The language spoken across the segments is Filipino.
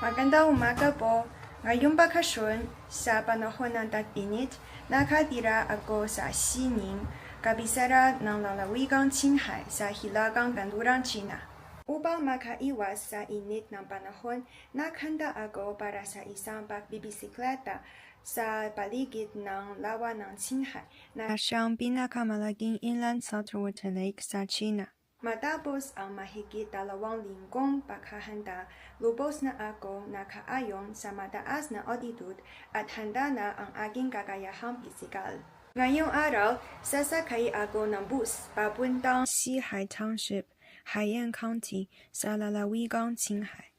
Magandang umaga po. Ngayong bakasyon, sa panahon ng tag-init, nakatira ako sa Xining, kabisara ng lalawigang Qinghai sa hilagang kanlurang China. Upang makaiwas sa init ng panahon, naghanda ako para sa isang pagbibisikleta sa paligid ng lawa ng Qinghai na siyang pinakamalaking inland saltwater lake sa China. Matapos ang mahigit dalawang linggong paghahanda, lubos na ako nakaayon sa mataas na altitude at handa na ang aking kakayahang pisikal. Ngayong araw, sasakay ako ng bus papuntang Xihai Township, Haiyan County sa lalawigang Qinghai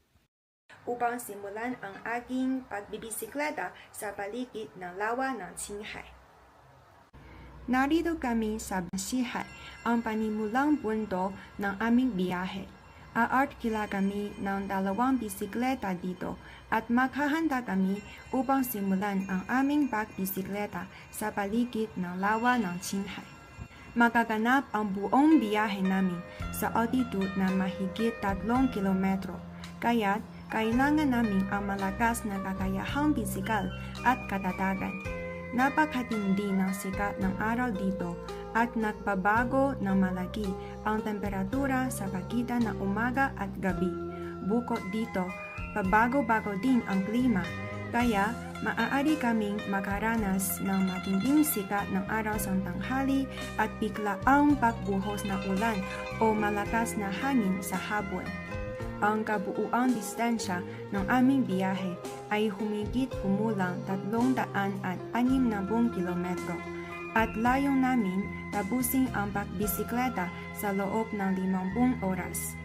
upang simulan ang aking pagbibisikleta sa paligid ng lawa ng Qinghai. Narito kami sa Basihay, ang panimulang punto ng aming biyahe. Aarkila kami ng dalawang bisikleta dito at maghahanda kami upang simulan ang aming pagbisikleta sa paligid ng lawa ng Qinghai. Magaganap ang buong biyahe namin sa altitude na mahigit 3 kilometro. Kaya't kailangan namin ang malakas na kakayahang pisikal at katatagan. Napakatindi ng sikat ng araw dito at nagpabago ng malaki ang temperatura sa pagitan ng umaga at gabi. Bukod dito, pabago-bago din ang klima, kaya maaari kaming makaranas ng matinding sikat ng araw sa tanghali at biglaang pagbuhos ng ulan o malakas na hangin sa hapon ang kabuuang distansya ng aming biyahe ay humigit kumulang 360 kilometro at layong namin tapusin ang pagbisikleta sa loob ng 50 oras.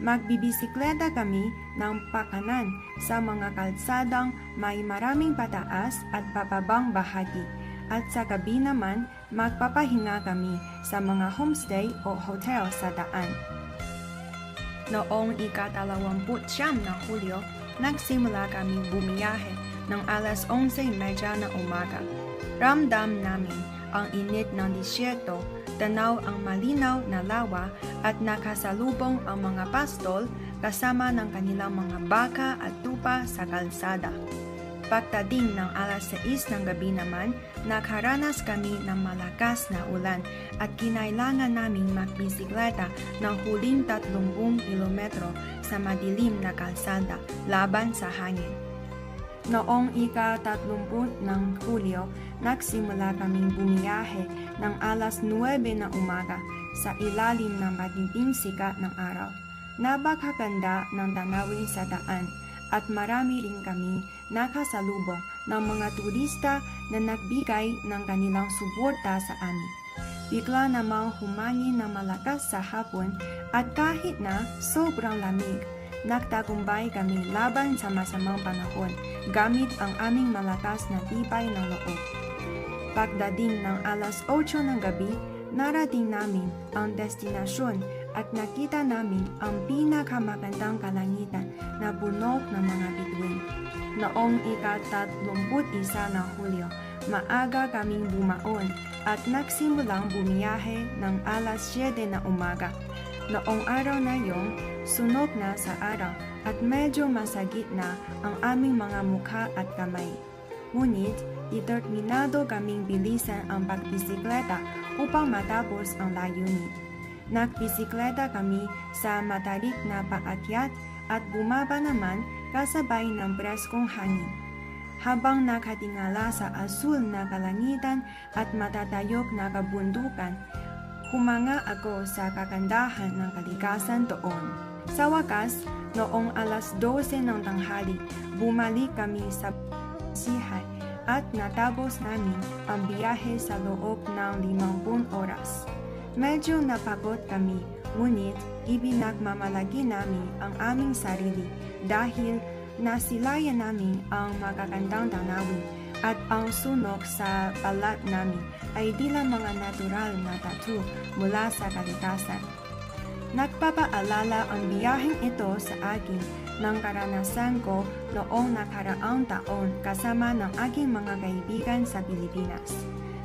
Magbibisikleta kami ng pakanan sa mga kalsadang may maraming pataas at papabang bahagi at sa gabi naman magpapahinga kami sa mga homestay o hotel sa daan. Noong ika-dalawamput siyam ng Hulyo, nagsimula kami bumiyahe ng alas 11.30 na umaga. Ramdam namin ang init ng disyerto, tanaw ang malinaw na lawa at nakasalubong ang mga pastol kasama ng kanilang mga baka at tupa sa kalsada. Pagdating ng alas 6 ng gabi naman, nakaranas kami ng malakas na ulan at kinailangan naming magbisikleta ng huling 30 kilometro sa madilim na kalsada laban sa hangin. Noong ika-30 ng Hulyo, nagsimula kaming bumiyahe ng alas 9 na umaga sa ilalim ng matinding sikat ng araw. Napakaganda ng tanawin sa daan at marami rin kami nakasalubong ng mga turista na nagbigay ng kanilang suporta sa amin. Bigla namang humangin na malakas sa hapon at kahit na sobrang lamig, nagtagumpay kami laban sa masamang panahon gamit ang aming malakas na tibay ng loob. Pagdating ng alas 8 ng gabi, narating namin ang destinasyon at nakita namin ang pinakamagandang kalangitan na bunok ng mga bituin. Noong ika-31 ng Hulyo, maaga kaming bumaon at nagsimulang bumiyahe ng alas 7 na umaga. Noong araw na yon, sunog na sa araw at medyo masagit na ang aming mga mukha at kamay. Ngunit, determinado kaming bilisan ang pagbisikleta upang matapos ang layunin. Nagbisikleta kami sa matarik na paakyat at bumaba naman kasabay ng preskong hangin. Habang nakatingala sa asul na kalangitan at matatayog na kabundukan, humanga ako sa kagandahan ng kalikasan doon. Sa wakas, noong alas 12 ng tanghali, bumalik kami sa Sihay at natapos namin ang biyahe sa loob ng 50 oras. Medyo napagod kami, ngunit ibinagmamalagi namin ang aming sarili dahil nasilayan namin ang magagandang tanawin at ang sunog sa balat namin ay di mga natural na tattoo mula sa kalikasan. Nagpapaalala ang biyaheng ito sa akin ng karanasan ko noong nakaraang taon kasama ng aking mga kaibigan sa Pilipinas.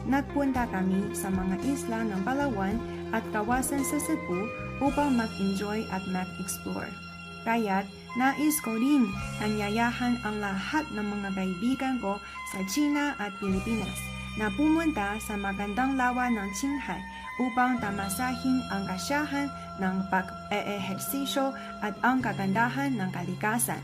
Nagpunta kami sa mga isla ng Palawan at kawasan sa Cebu upang mag-enjoy at mag-explore. Kaya't Nais ko rin nanyayahan ang lahat ng mga kaibigan ko sa China at Pilipinas na pumunta sa magandang lawa ng Qinghai upang tamasahin ang kasyahan ng pag-eehersisyo at ang kagandahan ng kalikasan.